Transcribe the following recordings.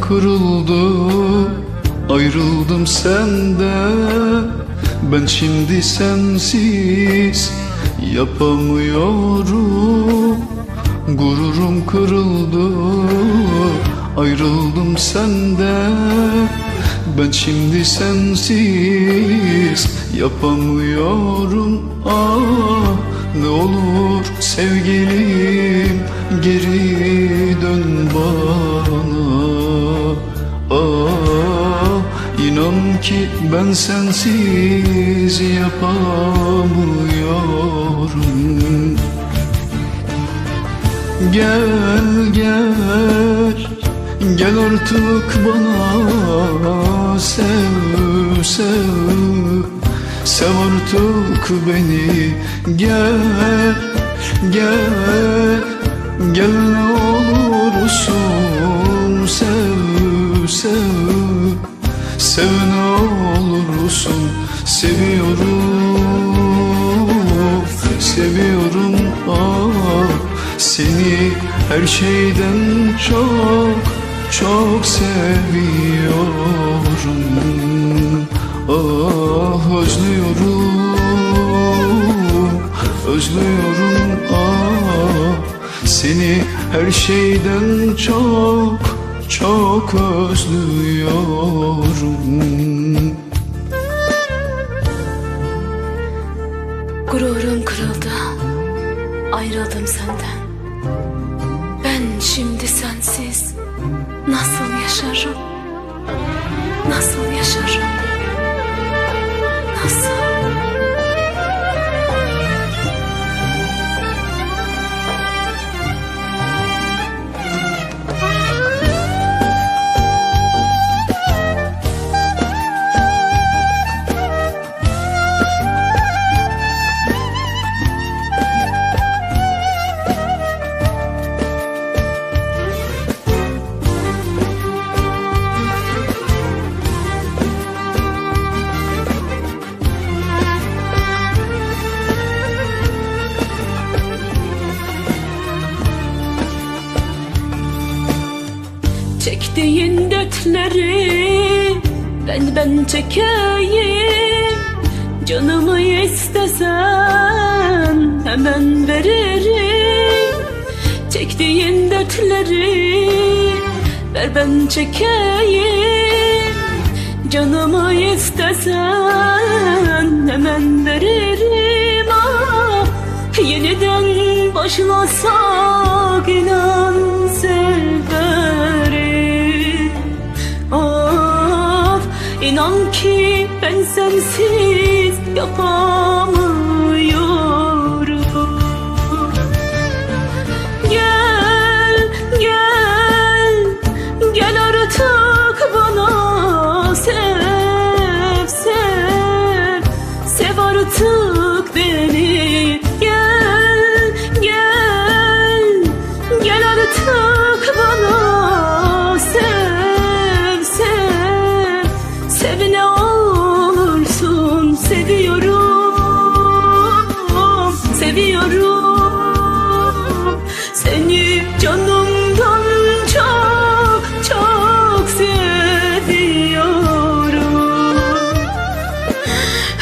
kırıldı Ayrıldım senden Ben şimdi sensiz Yapamıyorum. Gururum kırıldı Ayrıldım senden Ben şimdi sensiz Yapamıyorum. Ah ne olur sevgilim Geri dön bana ki ben sensiz yapamıyorum. Gel gel Gel artık bana Sev sev. Sev artık beni Gel Gel Gel ne olursun Sev sev. Sev ne olursun Seviyorum Seviyorum. Ah Seni her şeyden çok Çok seviyorum. Ah özlüyorum Özlüyorum. Ah Seni her şeyden çok Çok özlüyorum Gururum kırıldı. Ayrıldım senden. Ben şimdi sensiz Nasıl yaşarım? Nasıl yaşarım Çektiğin dertleri ben ben çekeyim. Canımı istesen hemen veririm. Çektiğin dertleri ver ben çekeyim. Canımı istesen hemen veririm. Ah, Yeniden başlasak ben sensiz yapamıyorum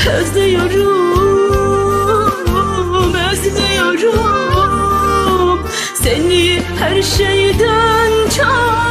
özlüyorum özlüyorum. Seni her şeyden çok